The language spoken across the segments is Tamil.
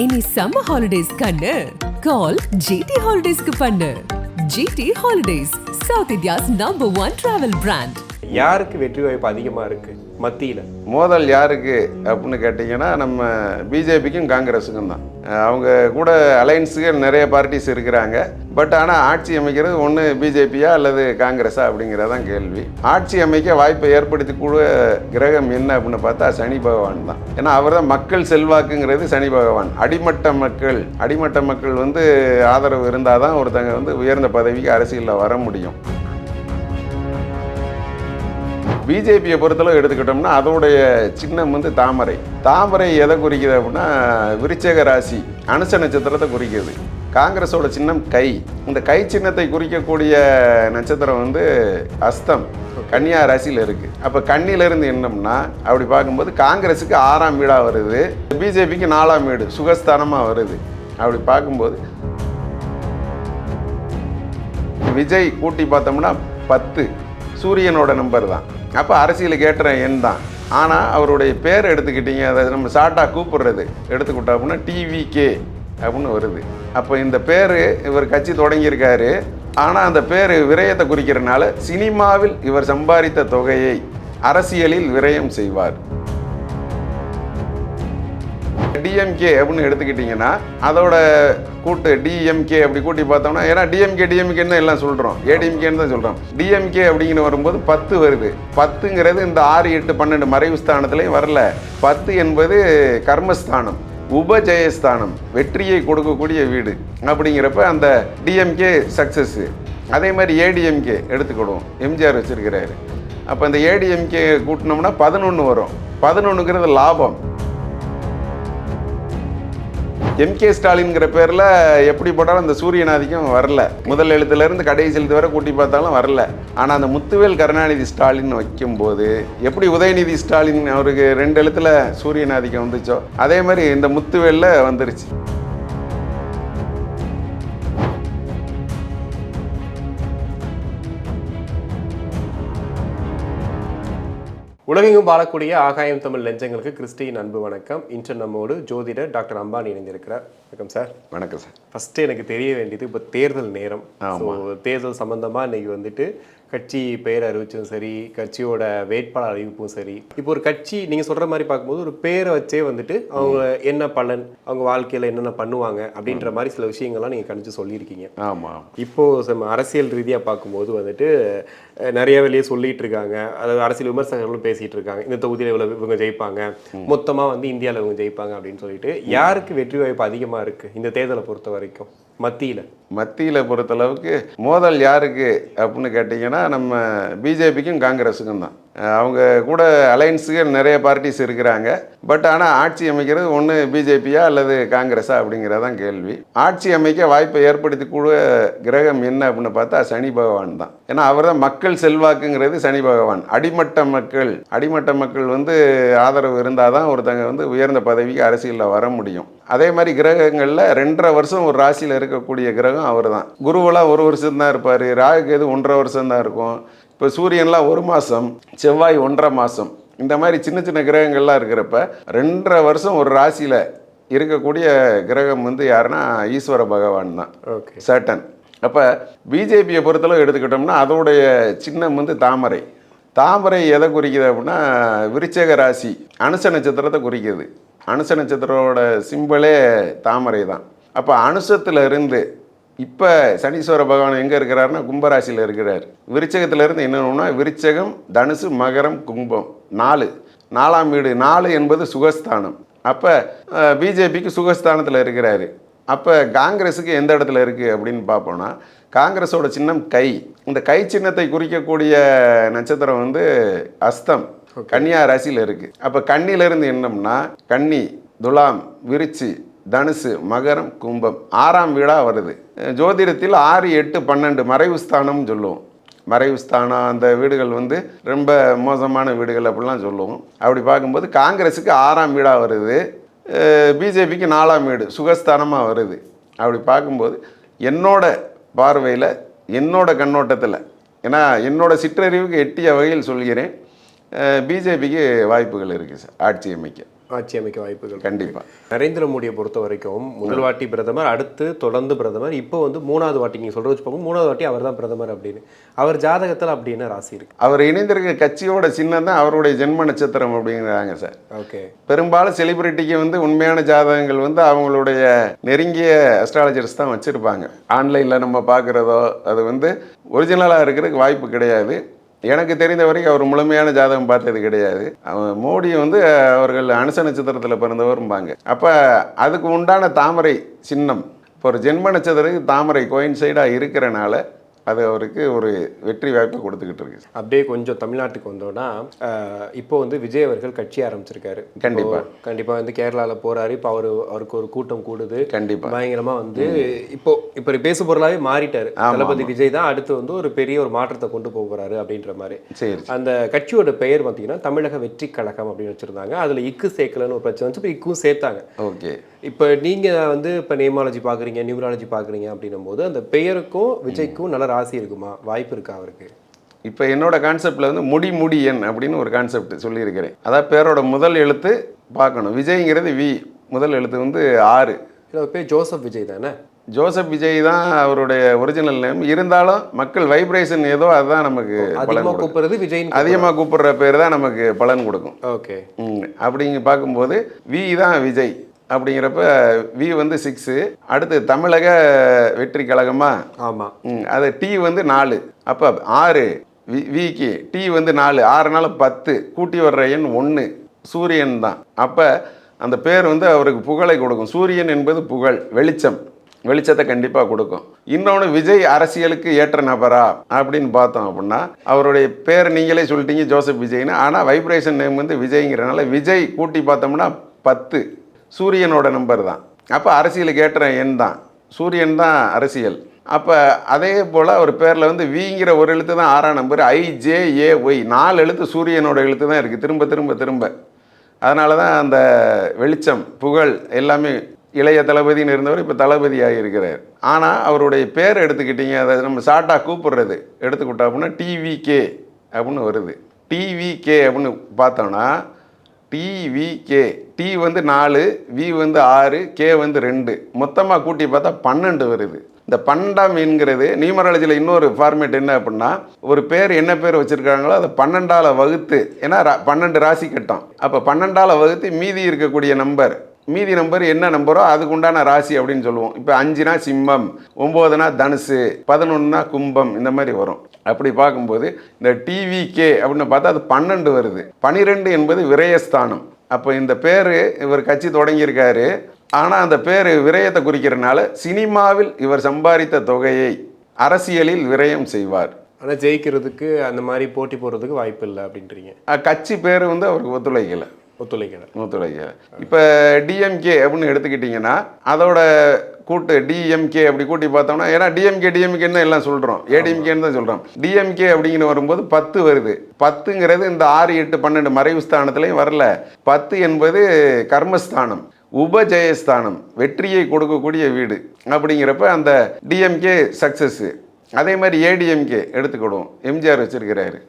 இனி சம்மர் ஹாலிடேஸ் கண்ணு. கால் ஜிடி ஹாலிடேஸ்க்கு பண்ணு. GT holidays South India's number one travel brand யாருக்கு வெற்றி வாய்ப்பு அதிகமாக இருக்கு? மத்தியில். மோதல் யாருக்கு அப்படின்னு கேட்டிங்கன்னா நம்ம பிஜேபிக்கும் காங்கிரஸுக்கும் தான். அவங்க கூட அலையன்ஸுகள் நிறைய பார்ட்டிஸ் இருக்கிறாங்க. பட் ஆனால் ஆட்சி அமைக்கிறது ஒன்று பிஜேபியா அல்லது காங்கிரஸா அப்படிங்கிறதான் கேள்வி. ஆட்சி அமைக்க வாய்ப்பை ஏற்படுத்தி கூட கிரகம் என்ன அப்படின்னு பார்த்தா சனி பகவான் தான். ஏன்னா அவர் தான் மக்கள் செல்வாக்குங்கிறது சனி பகவான். அடிமட்ட மக்கள் அடிமட்ட மக்கள் வந்து ஆதரவு இருந்தால் தான் ஒருத்தங்க வந்து உயர்ந்த பதவிக்கு அரசியலில் வர முடியும். பிஜேபியை பொறுத்தளவு எடுத்துக்கிட்டோம்னா அதோடைய சின்னம் வந்து தாமரை. தாமரை எதை குறிக்குது அப்படின்னா விருச்சக ராசி அனுச நட்சத்திரத்தை குறிக்குது. காங்கிரஸோட சின்னம் கை. இந்த கை சின்னத்தை குறிக்கக்கூடிய நட்சத்திரம் வந்து அஸ்தம். கன்னியா ராசியில் இருக்குது அப்போ கன்னியிலேருந்து என்னம்னா அப்படி பார்க்கும்போது காங்கிரஸுக்கு ஆறாம் வீடாக வருது. பிஜேபிக்கு நாலாம் வீடு சுகஸ்தானமாக வருது. அப்படி பார்க்கும்போது விஜய் கூட்டி பார்த்தோம்னா பத்து. சூரியனோட நம்பர் தான். அப்போ அரசியலுக்கு ஏற்ற எண் தான். ஆனால் அவருடைய பேர் எடுத்துக்கிட்டீங்க அதை நம்ம ஷார்ட்டாக கூப்பிடுறது. எடுத்துக்கிட்டோம் அப்படின்னா டிவிகே அப்படின்னு வருது. அப்போ இந்த பேர் இவர் கட்சி தொடங்கியிருக்காரு. ஆனால் அந்த பேர் விரயத்தை குறிக்கிறனால சினிமாவில் இவர் சம்பாதித்த தொகையை அரசியலில் விரயம் செய்வார். டிஎம்கே அப்படின்னு எடுத்துக்கிட்டிங்கன்னா அதோட கூட்டு டிஎம்கே அப்படி கூட்டி பார்த்தோம்னா ஏன்னா டிஎம்கே டிஎம்கேன்னு எல்லாம் சொல்கிறோம் ஏடிஎம்கேன்னு தான் சொல்கிறோம் டிஎம்கே அப்படிங்கிற வரும்போது பத்து வருது. பத்துங்கிறது இந்த ஆறு எட்டு பன்னெண்டு மறைவு ஸ்தானத்துலேயும் வரல. பத்து என்பது கர்மஸ்தானம் உபஜெயஸ்தானம் வெற்றியை கொடுக்கக்கூடிய வீடு அப்படிங்கிறப்ப அந்த டிஎம்கே சக்ஸஸ்ஸு அதே மாதிரி ஏடிஎம்கே எடுத்துக்கிடுவோம். எம்ஜிஆர் வச்சிருக்கிறாரு. அப்போ இந்த ஏடிஎம்கே கூட்டினோம்னா பதினொன்று வரும். பதினொன்றுங்கிறது லாபம். எம்கே ஸ்டாலின்ங்கிற பேரில் எப்படி போட்டாலும் அந்த சூரியன் ஆதிக்கம் வரல. முதல் எழுத்துலேருந்து கடைசி எழுத்து வரை கூட்டி பார்த்தாலும் வரல. ஆனால் அந்த முத்துவேல் கருணாநிதி ஸ்டாலின் வைக்கும்போது எப்படி உதயநிதி ஸ்டாலின் அவருக்கு ரெண்டு எழுத்துல சூரியன் ஆதிக்கம் வந்துச்சோ அதே மாதிரி இந்த முத்துவேலில் வந்துருச்சு. உலகெங்கும் வாழக்கூடிய ஆகாயம் தமிழ் நெஞ்சங்களுக்கு கிறிஸ்டியின் அன்பு வணக்கம். இன்று நம்மோடு ஜோதிடர் டாக்டர் அம்பானி இணைந்திருக்கிறார். வணக்கம் சார். வணக்கம் சார். ஃபர்ஸ்ட் எனக்கு தெரிய வேண்டியது இப்போ தேர்தல் நேரம். ஸோ தேர்தல் சம்பந்தமா இன்னைக்கு வந்துட்டு கட்சி பெயர் அறிவிச்சும் சரி கட்சியோட வேட்பாளர் அறிவிப்பும் சரி இப்போ ஒரு கட்சி நீங்க சொல்ற மாதிரி பார்க்கும்போது ஒரு பேரை வச்சே வந்துட்டு அவங்க என்ன பலன் அவங்க வாழ்க்கையில என்னென்ன பண்ணுவாங்க அப்படின்ற மாதிரி சில விஷயங்கள்லாம் நீங்க கணிச்சு சொல்லியிருக்கீங்க. ஆமாம் இப்போ நம்ம அரசியல் ரீதியா பார்க்கும்போது வந்துட்டு நிறைய வெளியே சொல்லிட்டு இருக்காங்க. அதாவது அரசியல் விமர்சகர்களும் பேசிட்டு இருக்காங்க. இந்த தொகுதியில் இவ்வளவு இவங்க ஜெயிப்பாங்க. மொத்தமா வந்து இந்தியாவில் இவங்க ஜெயிப்பாங்க அப்படின்னு சொல்லிட்டு யாருக்கு வெற்றி வாய்ப்பு அதிகமா இருக்குது இந்த தேர்தலை பொறுத்த வரைக்கும் மத்தியில். மத்தியில் பொறுத்தளவுக்கு மோதல் யாருக்கு அப்படின்னு கேட்டிங்கன்னா நம்ம பிஜேபிக்கும் காங்கிரஸுக்கும் தான். அவங்க கூட அலையன்ஸுக்கு நிறைய பார்ட்டிஸ் இருக்கிறாங்க. பட் ஆனால் ஆட்சி அமைக்கிறது ஒன்று பிஜேபியா அல்லது காங்கிரஸா அப்படிங்கிறதான் கேள்வி. ஆட்சி அமைக்க வாய்ப்பை ஏற்படுத்தி கூட கிரகம் என்ன அப்படின்னு பார்த்தா சனி பகவான் தான். ஏன்னா அவர் தான் மக்கள் செல்வாக்குங்கிறது சனி பகவான். அடிமட்ட மக்கள் அடிமட்ட மக்கள் வந்து ஆதரவு இருந்தால் தான் ஒருத்தங்க வந்து உயர்ந்த பதவிக்கு அரசியலில் வர முடியும். அதே மாதிரி கிரகங்களில் ரெண்டரை வருஷம் ஒரு ராசியில் இருக்கக்கூடிய கிரகம் அவர் தான் குருவெல்லாம் ஒரு வருஷம் தான் இருப்பார் ராகுகேது ஒன்றரை வருஷம் தான் இருக்கும். இப்போ சூரியன்லாம் ஒரு மாதம் செவ்வாய் ஒன்றரை மாதம் இந்த மாதிரி சின்ன சின்ன கிரகங்கள்லாம் இருக்கிறப்ப ரெண்டரை வருஷம் ஒரு ராசியில் இருக்கக்கூடிய கிரகம் வந்து யாருன்னா ஈஸ்வர பகவான் தான். ஓகே. சேட்டன் அப்போ பிஜேபியை பொறுத்தளவு எடுத்துக்கிட்டோம்னா அதோடைய சின்னம் வந்து தாமரை. தாமரை எதை குறிக்குது அப்படின்னா விருச்சக ராசி. அனுச நட்சத்திரத்தை குறிக்குது. அனுச நட்சத்திரோட சிம்பலே தாமரை தான். அப்போ அனுசத்துல இருந்து இப்போ சனீஸ்வர பகவான் எங்கே இருக்கிறாருன்னா கும்பராசியில் இருக்கிறார். விருச்சகத்துல இருந்து என்னன்னா விருச்சகம் தனுசு மகரம் கும்பம் நாலு. நாலாம் வீடு நாலு என்பது சுகஸ்தானம். அப்போ பிஜேபிக்கு சுகஸ்தானத்தில் இருக்கிறாரு. அப்போ காங்கிரஸுக்கு எந்த இடத்துல இருக்குது அப்படின்னு பார்ப்போம்னா காங்கிரஸோட சின்னம் கை. இந்த கை சின்னத்தை குறிக்கக்கூடிய நட்சத்திரம் வந்து அஸ்தம். கன்னியா ராசியில் இருக்குது அப்போ கன்னியிலேருந்து என்னம்னா கன்னி துலாம் விருச்சி தனுசு மகரம் கும்பம். ஆறாம் வீடாக வருது. ஜோதிடத்தில் ஆறு எட்டு பன்னெண்டு மறைவு ஸ்தானம்னு சொல்லுவோம். மறைவு ஸ்தானம் அந்த வீடுகள் வந்து ரொம்ப மோசமான வீடுகள் அப்படிலாம் சொல்லுவோம். அப்படி பார்க்கும்போது காங்கிரஸுக்கு ஆறாம் வீடாக வருது. பிஜேபிக்கு நாலாம் வீடு சுகஸ்தானமாக வருது. அப்படி பார்க்கும்போது என்னோட பார்வையில் என்னோட கண்ணோட்டத்தில் ஏன்னா என்னோட சிற்றறிவுக்கு எட்டிய வகையில் சொல்கிறேன். பிஜேபிக்கு வாய்ப்புகள் இருக்குது சார் ஆட்சி அமைக்க. ஆட்சி அமைக்க வாய்ப்புகள். கண்டிப்பா. நரேந்திர மோடியை பொறுத்த வரைக்கும் முதல் வாட்டி பிரதமர் அடுத்து தொடர்ந்து பிரதமர் இப்போ வந்து மூணாவது வாட்டி நீங்க சொல்ற வச்சு பார்க்கும் மூணாவது வாட்டி அவர் தான் பிரதமர் அப்படின்னு. அவர் ஜாதகத்துல அப்படி என்ன ராசி இருக்கு? அவர் இணைந்திருக்க கட்சியோட சின்னம் தான் அவருடைய ஜென்ம நட்சத்திரம் அப்படிங்கிறாங்க சார். ஓகே. பெரும்பாலும் செலிபிரிட்டிக்கு வந்து உண்மையான ஜாதகங்கள் வந்து அவங்களுடைய நெருங்கிய அஸ்ட்ராலஜர்ஸ் தான் வச்சுருப்பாங்க. ஆன்லைனில் நம்ம பார்க்குறதோ அது வந்து ஒரிஜினலாக இருக்கிறதுக்கு வாய்ப்பு கிடையாது. எனக்கு தெரிந்த வரைக்கும் அவர் முழுமையான ஜாதகம் பார்த்தது கிடையாது. மோடி வந்து அவர்கள் அனுச நட்சத்திரத்தில் பிறந்தவரும்பாங்க. அப்போ அதுக்கு உண்டான தாமரை சின்னம் இப்போ ஒரு ஜென்ம நட்சத்திரத்துக்கு தாமரை கோயின்சைடாக இருக்கிறனால அது அவருக்கு ஒரு வெற்றி வாய்ப்பை கொடுத்துக்கிட்டு இருக்கு. அப்படியே கொஞ்சம் தமிழ்நாட்டுக்கு வந்தோம்னா அஹ், இப்போ வந்து விஜய் அவர்கள் கட்சி ஆரம்பிச்சிருக்காரு. கண்டிப்பா. இப்போ கண்டிப்பா. வந்து கேரளால போறாரு. இப்போ அவரு அவருக்கு ஒரு கூட்டம் கூடுது. கண்டிப்பாக பயங்கரமா வந்து இப்போ இப்போ பேசு பொருளாவே மாறிட்டாரு. தளபதி விஜய் தான் அடுத்து வந்து ஒரு பெரிய ஒரு மாற்றத்தை கொண்டு போக போறாரு அப்படின்ற மாதிரி. சரி அந்த கட்சியோட பெயர் பார்த்தீங்கன்னா தமிழக வெற்றி கழகம் அப்படின்னு வச்சிருந்தாங்க. அதுல இக்கு சேர்க்கலன்னு ஒரு பிரச்சனை வந்து இப்போ இக்கும் சேர்த்தாங்க. ஓகே. இப்போ நீங்க வந்து இப்போ நேமாலஜி பாக்குறீங்க நியூமராலஜி பாக்குறீங்க அப்படின்னும் போது அந்த பெயருக்கும் விஜய்க்கும் நல்ல ராசி இருக்குமா? வாய்ப்பு இருக்கா அவருக்கு? இப்போ என்னோட கான்செப்டில் வந்து முடி முடி எண் அப்படின்னு ஒரு கான்செப்ட் சொல்லியிருக்கிறேன். அதாவது பேரோட முதல் எழுத்து பார்க்கணும். விஜய்ங்கிறது வி முதல் எழுத்து வந்து ஆறு. இல்ல பேர் ஜோசப் விஜய் தானே? ஜோசப் விஜய் தான் அவருடைய ஒரிஜினல் நேம் இருந்தாலும் மக்கள் வைப்ரேஷன் ஏதோ அதுதான் நமக்கு பலன் கூப்பிடுறது விஜய் அதிகமாக கூப்பிடுற பேர் தான் நமக்கு பலன் கொடுக்கும். ஓகே. அப்படிங்க பார்க்கும்போது வி தான் விஜய். அப்படிங்கிறப்ப வி வந்து சிக்ஸு அடுத்து தமிழக வெற்றி கழகமா? ஆமா. ம், அது டி வந்து நாலு. அப்போ ஆறு வி விக்கு டி வந்து நாலு. ஆறு நாள் பத்து. கூட்டி வர்ற எண் ஒன்று சூரியன் தான். அப்போ அந்த பேர் வந்து அவருக்கு புகழை கொடுக்கும். சூரியன் என்பது புகழ் வெளிச்சம். வெளிச்சத்தை கண்டிப்பாக கொடுக்கும். இன்னொன்று விஜய் அரசியலுக்கு ஏற்ற நபரா? அப்படின்னு பார்த்தோம் அப்படின்னா அவருடைய பேர் நீங்களே சொல்லிட்டீங்க ஜோசப் விஜய்னு. ஆனால் வைப்ரேஷன் நேம் வந்து விஜய்ங்கிறனால விஜய் கூட்டி பார்த்தோம்னா பத்து. சூரியனோட நம்பர் தான். அப்போ அரசியலுக்கு ஏற்ற எண் தான். சூரியன் தான் அரசியல். அப்போ அதே போல் அவர் பேரில் வந்து விங்கிற ஒரு எழுத்து தான் ஆறாம் நம்பர் ஐஜேஏ ஒய் நாலு எழுத்து சூரியனோட எழுத்து தான் இருக்குது திரும்ப திரும்ப திரும்ப. அதனால தான் அந்த வெளிச்சம் புகழ் எல்லாமே இளைய தளபதின்னு இருந்தவர் இப்போ தளபதியாக இருக்கிறார். ஆனால் அவருடைய பேர் எடுத்துக்கிட்டீங்க அதை நம்ம ஷார்ட்டாக கூப்பிடுறது. எடுத்துக்கிட்டோம் அப்படின்னா டிவிகே அப்படின்னு வருது. டிவிகே அப்படின்னு பார்த்தோம்னா டிவிகே டி வந்து நாலு வி வந்து ஆறு கே வந்து ரெண்டு. மொத்தமாக கூட்டி பார்த்தா பன்னெண்டு வருது. இந்த பன்னெண்டாம் என்கிறது நியூமராலஜியில் இன்னொரு ஃபார்மேட் என்ன அப்படின்னா ஒரு பேர் என்ன பேர் வச்சுருக்காங்களோ அதை பன்னெண்டால் வகுத்து ஏன்னா ரா- பன்னெண்டு ராசி கட்டம். அப்போ பன்னெண்டால் வகுத்து மீதி இருக்கக்கூடிய நம்பர் மீதி நம்பர் என்ன நம்பரோ அதுக்கு உண்டான ராசி அப்படின்னு சொல்லுவோம். இப்போ அஞ்சுனா சிம்மம் ஒம்போதுனா தனுசு பதினொன்றுனா கும்பம் இந்த மாதிரி வரும். அப்படி பார்க்கும்போது இந்த டிவிகே அப்படின்னு பார்த்தா அது பன்னெண்டு வருது. பனிரெண்டு என்பது விரயஸ்தானம். அப்போ இந்த பேர் இவர் கட்சி தொடங்கியிருக்காரு. ஆனால் அந்த பேர் விரயத்தை குறிக்கிறனால சினிமாவில் இவர் சம்பாதித்த தொகையை அரசியலில் விரயம் செய்வார். ஆனா ஜெயிக்கிறதுக்கு அந்த மாதிரி போட்டி போடுறதுக்கு வாய்ப்பு இல்லை அப்படின்றீங்க கட்சி பேர் வந்து அவருக்கு ஒத்துழைக்கலை. ஒத்துழைக்கல ஒத்துழைக்கலை இப்போ டிஎம்கே அப்படின்னு எடுத்துக்கிட்டிங்கன்னா அதோட கூட்டு டிஎம்கே அப்படி கூட்டி பார்த்தோம்னா ஏன்னா டிஎம்கே டிஎம்கேன்னு எல்லாம் சொல்கிறோம் ஏடிஎம்கேன்னு தான் சொல்கிறோம் டிஎம்கே அப்படிங்கிற வரும்போது பத்து வருது. பத்துங்கிறது இந்த ஆறு எட்டு பன்னெண்டு மறைவு ஸ்தானத்துலையும் வரல. பத்து என்பது கர்மஸ்தானம் உபஜெயஸ்தானம் வெற்றியை கொடுக்கக்கூடிய வீடு அப்படிங்கிறப்ப அந்த டிஎம்கே சக்ஸஸ்ஸு அதே மாதிரி ஏடிஎம்கே எடுத்துக்கிடுவோம். எம்ஜிஆர் வச்சிருக்கிறாரு.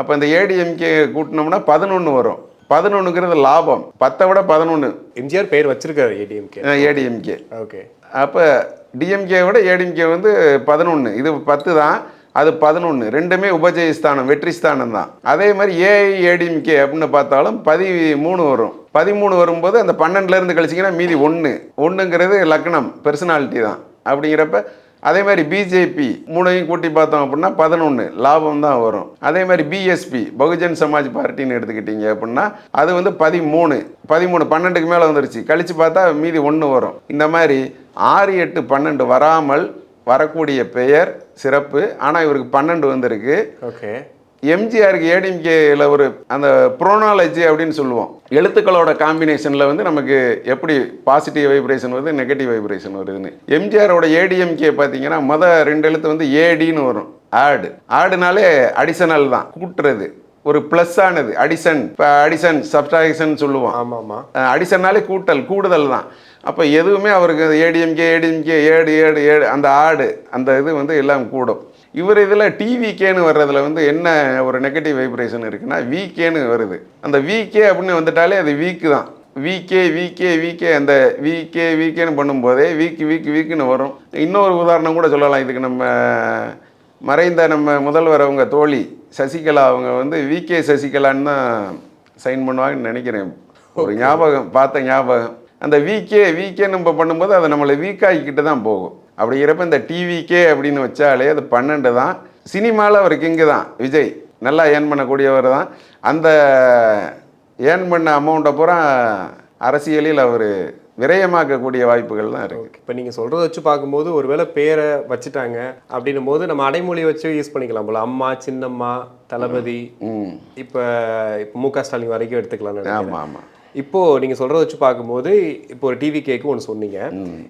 அப்போ இந்த ஏடிஎம்கே கூட்டினோம்னா பதினொன்று வரும். பதினொன்றுங்கிறது லாபம். பத்தை விட பதினொன்று எம்ஜிஆர் பெயர் வச்சிருக்காரு ஏடிஎம்கே. ஏடிஎம்கே. ஓகே. அப்போ டிஎம்கே விட ஏடிஎம்கே வந்து பதினொன்று இது பத்து தான் அது பதினொன்று ரெண்டுமே உபஜயஸ்தானம் வெற்றி ஸ்தானம் தான். அதே மாதிரி ஏஐ ஏடிஎம்கே அப்படின்னு பார்த்தாலும் பதி மூணு வரும். பதிமூணு வரும்போது அந்த பன்னெண்டுலேருந்து கழிச்சிங்கன்னா மீதி ஒன்று ஒன்றுங்கிறது லக்னம் பெர்சனாலிட்டி தான். அப்படிங்கிறப்ப அதே மாதிரி பிஜேபி மூணையும் கூட்டி பார்த்தோம் அப்படின்னா பதினொன்று லாபம் தான் வரும். அதே மாதிரி பிஎஸ்பி பகுஜன் சமாஜ் பார்ட்டின்னு எடுத்துக்கிட்டீங்க அப்படின்னா அது வந்து பதிமூணு பதிமூணு பன்னெண்டுக்கு மேலே வந்துருச்சு. கழிச்சு பார்த்தா மீதி ஒன்று வரும். இந்த மாதிரி ஆறு எட்டு பன்னெண்டு வராமல் வரக்கூடிய பெயர் சிறப்பு. ஆனால் இவருக்கு பன்னெண்டு வந்திருக்கு. ஓகே. எம்ஜிஆருக்கு ஏடிஎம்கேல ஒரு அந்த ப்ரோனாலஜி அப்படின்னு சொல்லுவோம். எழுத்துக்களோட காம்பினேஷனில் வந்து நமக்கு எப்படி பாசிட்டிவ் வைப்ரேஷன் வருது நெகட்டிவ் வைப்ரேஷன் வருதுன்னு. எம்ஜிஆரோட ஏடிஎம்கே பார்த்தீங்கன்னா மொத ரெண்டு எழுத்து வந்து ஏடின்னு வரும். ஆடு ஆடுனாலே அடிஷனல் தான். கூட்டுறது. ஒரு ப்ளஸ் ஆனது. அடிஷன் இப்போ அடிஷன் சப்ஸ்ட்ராக்ஷன் சொல்லுவோம். ஆமா ஆமா அடிஷன்னாலே கூட்டல் கூடுதல் தான். அப்போ எதுவுமே அவருக்கு ஏடிஎம்கே ஏடிஎம்கே ஏடு ஏடு ஏடு அந்த ஆடு அந்த இது வந்து எல்லாம் கூடும். இவர் இதில் டிவிகேன்னு வர்றதுல வந்து என்ன ஒரு நெகட்டிவ் வைப்ரேஷன் இருக்குன்னா விகேன்னு வருது. அந்த விகே அப்படின்னு வந்துட்டாலே அது வீக்கு தான். விகே விகே விகே அந்த விகே விகேன்னு பண்ணும்போதே வீக்கு வீக்கு வீக்குன்னு வரும். இன்னொரு உதாரணம் கூட சொல்லலாம். இதுக்கு நம்ம மறைந்த நம்ம முதல்வர் அவங்க தோழி சசிகலா அவங்க வந்து விகே சசிகலான்னு தான் சைன் பண்ணுவாங்கன்னு நினைக்கிறேன். ஒரு ஞாபகம் பார்த்த ஞாபகம். அந்த விகே விகேன்னு நம்ம பண்ணும்போது அது நம்மளை வீக்காகிக்கிட்டு தான் போகும். அப்படிங்கிறப்ப இந்த டிவிகே அப்படின்னு வச்சாலே அது பன்னெண்டு தான். சினிமாவில் அவர் கிங்கு தான். விஜய் நல்லா ஏர்ன் பண்ணக்கூடியவர் தான். அந்த ஏர்ன் பண்ண அமௌண்ட்டை பூரா அரசியலில் அவர் விரயமாக்கக்கூடிய வாய்ப்புகள் தான் இருக்குது இப்போ நீங்கள் சொல்கிறத வச்சு பார்க்கும்போது ஒருவேளை பேரை வச்சுட்டாங்க அப்படின்னும் போது நம்ம அடைமொழி வச்சு யூஸ் பண்ணிக்கலாம் போல. அம்மா சின்னம்மா தளபதி. இப்போ இப்போ மு க ஸ்டாலின் வரைக்கும் எடுத்துக்கலாம்னு நினைக்கிறேன். ஆமாம் ஆமாம் இப்போ நீங்க சொல்றத வச்சு பார்க்கும்போது இப்போ ஒரு டிவி கேக்கு ஒன்று சொன்னீங்க.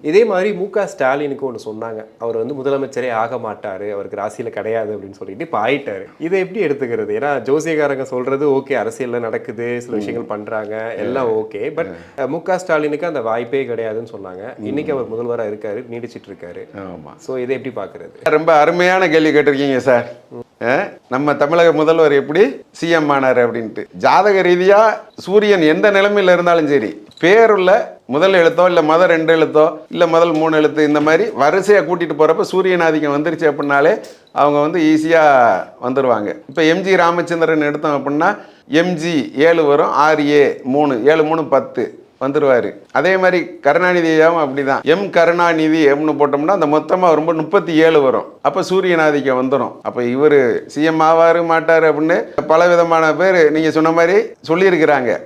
இதே மாதிரி மு க ஸ்டாலினுக்கு ஒன்று சொன்னாங்க. அவர் வந்து முதலமைச்சரே ஆக மாட்டாரு அவருக்கு ராசியில கிடையாது அப்படின்னு சொல்லிட்டு இப்போ ஆயிட்டாரு. இதை எப்படி எடுத்துக்கிறது? ஏன்னா ஜோசியக்காரங்க சொல்றது ஓகே அரசியல்ல நடக்குது சில விஷயங்கள் பண்றாங்க எல்லாம் ஓகே. பட் மு. க ஸ்டாலினுக்கு அந்த வாய்ப்பே கிடையாதுன்னு சொன்னாங்க. இன்னைக்கு அவர் முதல்வரா இருக்காரு நீடிச்சிட்டு இருக்காரு. ஆமாம் ஸோ இதை எப்படி பார்க்கறது? ரொம்ப அருமையான கேள்வி கேட்டிருக்கீங்க சார். நம்ம தமிழக முதல்வர் எப்படி சிஎம் ஆனார் அப்படின்ட்டு. ஜாதக ரீதியாக சூரியன் எந்த நிலைமையில் இருந்தாலும் சரி பேருள்ள முதல் எழுத்தோ இல்லை முதல் ரெண்டு எழுத்தோ இல்லை முதல் மூணு எழுத்து இந்த மாதிரி வரிசையாக கூட்டிகிட்டு போகிறப்ப சூரியன் ஆதிக்கம் வந்துருச்சு அப்படின்னாலே அவங்க வந்து ஈஸியாக வந்துடுவாங்க இப்போ எம்ஜி ராமச்சந்திரன் எடுத்தோம் அப்படின்னா எம்ஜி ஏழு வரும் ஆறு ஏ மூணு ஏழு மூணு பத்து. வந்துருவாரு. அதே மாதிரி கருணாநிதி ஐயாவும் அப்படிதான். எம் கருணாநிதி எம்னு போட்டோம்னா அந்த மொத்தமா ரொம்ப முப்பத்தி ஏழு வரும். அப்ப சூரியநாதிக்கம் வந்துடும் அப்ப இவரு சிஎம் ஆவாரு மாட்டாரு அப்படின்னு பல விதமான பேர் நீங்க சொன்ன மாதிரி சொல்லியிருக்கிறாங்க.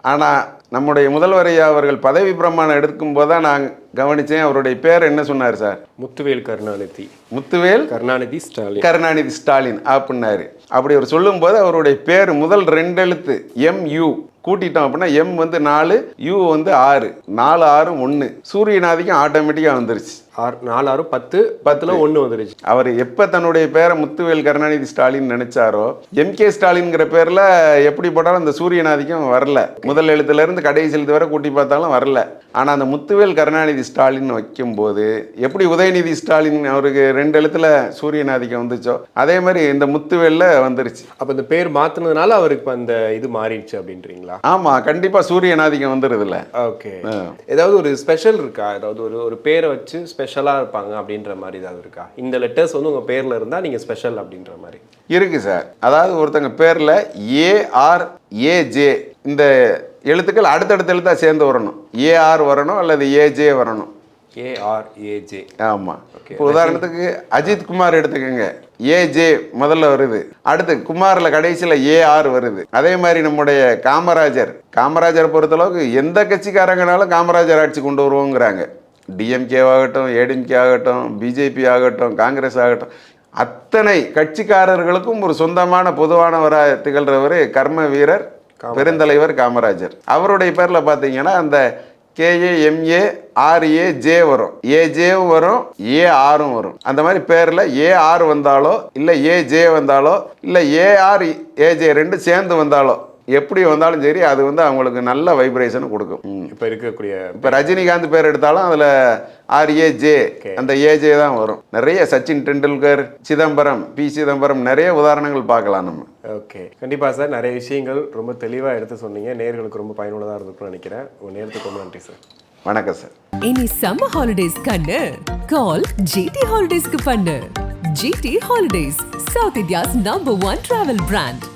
ஆனா நம்முடைய முதல்வர் ஐயா அவர்கள் பதவி பிரமாணம் எடுக்கும் போது தான் நான் கவனிச்சேன். அவருடைய பேர் என்ன சொன்னார் சார்? முத்துவேல் கருணாநிதி. முத்துவேல் கருணாநிதி ஸ்டாலின். கருணாநிதி ஸ்டாலின் அப்படின்னாரு. அப்படி அவர் சொல்லும்போது அவருடைய பேர் முதல் ரெண்டு எழுத்து எம் யூ கூட்டிட்டோம் அப்படின்னா எம் வந்து நாலு யூ வந்து ஆறு. நாலு ஆறு ஒன்று சூரியநாதிக்கும் ஆட்டோமேட்டிக்காக வந்துருச்சு. ஆறு நாலு ஆறு பத்து பத்துல ஒண்ணு வந்துருச்சு. அவர் எப்போ தன்னுடைய பேரை முத்துவேல் கருணாநிதி ஸ்டாலின் நினைச்சாரோ எம்கே ஸ்டாலின்ங்கிற பேரில் எப்படி போட்டாலும் அந்த சூரியநாதிக்கும் வரல. முதல் எழுத்துல இருந்து கடைசி எழுத்து வரை கூட்டி பார்த்தாலும் வரல. ஆனால் அந்த முத்துவேல் கருணாநிதி ஸ்டாலின் வைக்கும்போது எப்படி உதயநிதி ஸ்டாலின் அவருக்கு ரெண்டு எழுத்துல சூரியநாதிக்கம் வந்துச்சோ அதே மாதிரி இந்த முத்துவேல்ல வந்துருச்சு. அப்ப இந்த பேர் மாத்துனதுனால அவருக்கு அந்த இது மாறிடுச்சு அப்படின்றீங்களா? ஆமாம் கண்டிப்பாக சூரியநாதிக்கம் வந்துடுதுல்ல ஓகே ஏதாவது ஒரு ஸ்பெஷல் இருக்கா? ஏதாவது ஒரு ஒரு பேரை வச்சு ஸ்பெஷலா இருப்பாங்க அப்படின்ற மாதிரி ஏதாவது இருக்கா? இந்த லெட்டர்ஸ் வந்து உங்க பேர்ல இருந்தா நீங்க ஸ்பெஷல் அப்படின்ற மாதிரி. இருக்கு சார். அதாவது ஒருத்தங்க பேரில் ஏஆர் ஏஜே இந்த எழுத்துக்கள் அடுத்தடுத்த எழுத்தா சேர்ந்து வரணும். ஏஆர் வரணும் அல்லது ஏஜே வரணும். ஏஆர்ஏஜே ஆமாம் இப்போ உதாரணத்துக்கு அஜித் குமார் எடுத்துக்கோங்க. ஏஜே முதல்ல வருது. அடுத்து குமாரில் கடைசியில் ஏஆர் வருது. அதே மாதிரி நம்முடைய காமராஜர். காமராஜரை பொறுத்தளவுக்கு எந்த கட்சிக்காரங்கனாலும் காமராஜர் ஆட்சி கொண்டு வருவோங்கிறாங்க. டிஎம்கே ஆகட்டும் ஏடிஎம்கே ஆகட்டும் பிஜேபி ஆகட்டும் காங்கிரஸ் ஆகட்டும் அத்தனை கட்சிக்காரர்களுக்கும் ஒரு சொந்தமான பொதுவானவராக திகழ்கிறவர் கர்ம வீரர் பெருந்தலைவர் காமராஜர். அவருடைய பேரில் பார்த்தீங்கன்னா அந்த கேஏ எம்ஏ ஆர்ஏ ஜே வரும். ஏஜேவும் வரும் ஏ ஆரும் வரும். அந்த மாதிரி பேரில் ஏ ஆர் வந்தாலோ இல்லை ஏ ஜே வந்தாலோ இல்லை ஏஆர் ஏஜே ரெண்டு சேர்ந்து வந்தாலோ எப்படி வந்தாலும் சரி அது வந்து அவங்களுக்கு நல்ல வைப்ரேஷனை கொடுக்கும். இப்ப இருக்கக்கூடிய இப்போ ரஜினிகாந்த் பேர் எடுத்தாலும் அதில் ஆர்ஏஜே அந்த ஏஜே தான் வரும். நிறைய சச்சின் டெண்டுல்கர் சிதம்பரம் பி சிதம்பரம் நிறைய உதாரணங்கள் பார்க்கலாம் நம்ம. ஓகே கண்டிப்பா சார் நிறைய விஷயங்கள் ரொம்ப தெளிவா எடுத்து சொன்னீங்க. நேர்களுக்கு ரொம்ப பயனுள்ளதா இருந்திருக்கும்னு நினைக்கிறேன். உங்க நேரத்துக்கு ரொம்ப நன்றி சார் வணக்கம் சார் இனி சம்மர் ஹாலிடேஸ் கண்ணு. கால் ஜிடி ஹாலிடேஸ்க்கு பண்ணு. GT holidays South India's number one travel brand